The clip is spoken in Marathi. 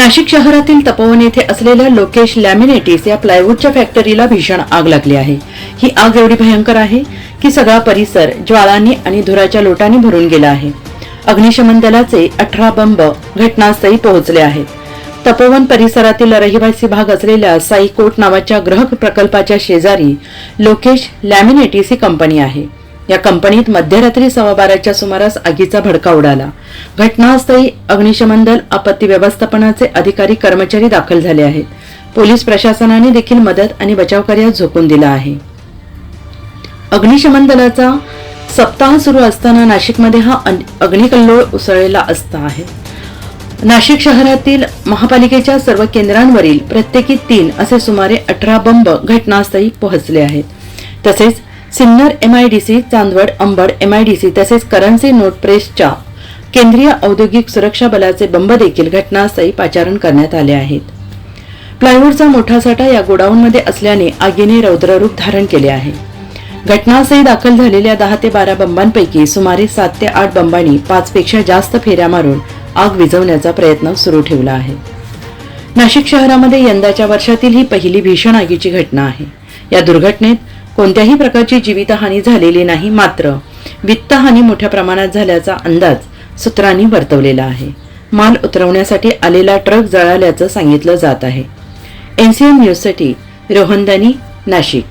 नाशिक शहरातील तपोवन येथे असलेल्या लोकेश लॅमिनेटिस या प्लायवूडच्या फॅक्टरीला भीषण आग लागली आहे. ही आग एवढी भयंकर आहे की सगळा परिसर ज्वाळांनी आणि धुराच्या लोटांनी भरून गेला आहे. अग्निशमन दलाचे अठरा बंब घटनास्थळी पोहोचले आहेत. तपोवन परिसरातील रहिवासी भाग असलेल्या साईकोट नावाच्या ग्रह प्रकल्पाच्या शेजारी लोकेश लॅमिनेटिस ही कंपनी आहे. या कंपनीत मध्यरात्री सव्वा बाराच्या सुमारास आगीचा भडका उडाला. घटनास्थळी अग्निशमन दल आपत्ती व्यवस्थापनाचे अधिकारी कर्मचारी दाखल झाले आहेत. पोलीस प्रशासनाने देखील मदत आणि बचाव कार्यात झोकून दिला आहे. अग्निशमन दलाचा सप्ताह सुरू असताना नाशिकमध्ये हा अग्निकल्लोळ उसळलेला असता आहे. नाशिक शहरातील महापालिकेच्या सर्व केंद्रांवरील प्रत्येकी तीन असे सुमारे अठरा बंब घटनास्थळी पोहोचले आहेत. तसेच सिन्नर एमआयडीसी चांदवड अंबड एमआयडीसी तसेच करन्सी नोट प्रेसच्या केंद्रीय औद्योगिक सुरक्षा बलाचे बंब देखील घटनास्थळी पाचारण करण्यात आले आहेत. प्लायवूडचा मोठा साठा या गोडाऊनमध्ये असल्याने आगीने रौद्ररूप धारण केले आहे. घटनास्थळी दाखल झालेल्या दहा ते बारा बंबांपैकी सुमारे सात ते आठ बंबांनी पाचपेक्षा जास्त फेऱ्या मारून आग विझवण्याचा प्रयत्न सुरू ठेवला आहे. नाशिक शहरामध्ये यंदाच्या वर्षातील ही पहिली भीषण आगीची घटना आहे. या दुर्घटनेत कोणत्याही प्रकारची जीवितहानी झालेली नाही मात्र वित्तहानी मोठ्या प्रमाणात झाल्याचा अंदाज सूत्रांनी वर्तवलेला आहे. माल उतरवण्यासाठी आलेला ट्रक जळाल्याचं सांगितलं जात आहे. एनसीएन न्यूजसाठी रोहनदानी नाशिक.